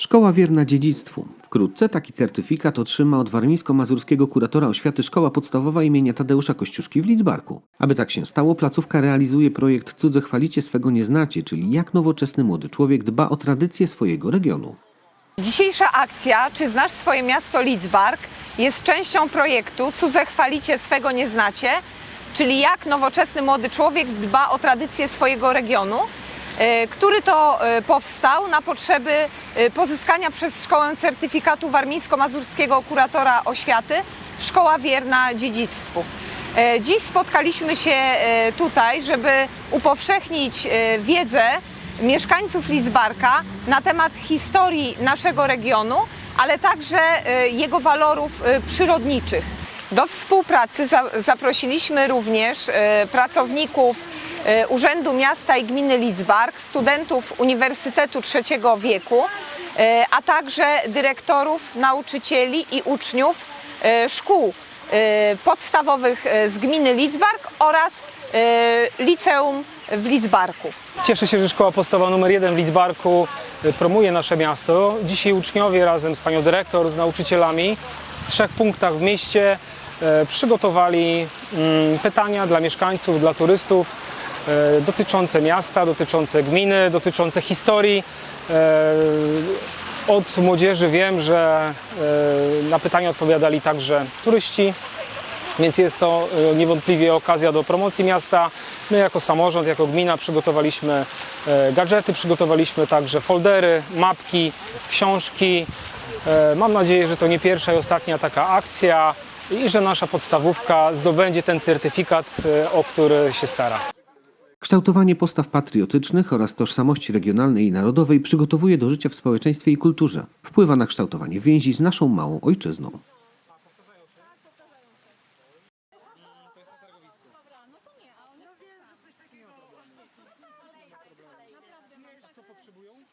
Szkoła wierna dziedzictwu. Wkrótce taki certyfikat otrzyma od warmińsko-mazurskiego kuratora oświaty Szkoła Podstawowa imienia Tadeusza Kościuszki w Lidzbarku. Aby tak się stało, placówka realizuje projekt Cudze chwalicie swego nie znacie, czyli jak nowoczesny młody człowiek dba o tradycje swojego regionu. Dzisiejsza akcja Czy znasz swoje miasto Lidzbark jest częścią projektu Cudze chwalicie swego nie znacie, czyli jak nowoczesny młody człowiek dba o tradycje swojego regionu, który to e, powstał na potrzeby e, pozyskania przez szkołę certyfikatu warmińsko-mazurskiego kuratora oświaty Szkoła Wierna Dziedzictwu. E, Dziś spotkaliśmy się e, tutaj, żeby upowszechnić e, wiedzę mieszkańców Lidzbarka na temat historii naszego regionu, ale także e, jego walorów e, przyrodniczych. Do współpracy za- zaprosiliśmy również e, pracowników e, Urzędu Miasta i Gminy Lidzbark, studentów Uniwersytetu Trzeciego Wieku, e, a także dyrektorów, nauczycieli i uczniów e, szkół e, podstawowych e, z gminy Lidzbark oraz e, liceum w Lidzbarku. Cieszę się, że Szkoła Podstawowa nr 1 w Lidzbarku promuje nasze miasto. Dzisiaj uczniowie razem z panią dyrektor, z nauczycielami w trzech punktach w mieście e, przygotowali mm, pytania dla mieszkańców, dla turystów e, dotyczące miasta, dotyczące gminy, dotyczące historii. E, Od młodzieży wiem, że e, na pytania odpowiadali także turyści, więc jest to e, niewątpliwie okazja do promocji miasta. My jako samorząd, jako gmina przygotowaliśmy e, gadżety, przygotowaliśmy także foldery, mapki, książki. E, Mam nadzieję, że to nie pierwsza i ostatnia taka akcja i że nasza podstawówka zdobędzie ten certyfikat, e, o który się stara. Kształtowanie postaw patriotycznych oraz tożsamości regionalnej i narodowej przygotowuje do życia w społeczeństwie i kulturze. Wpływa na kształtowanie więzi z naszą małą ojczyzną.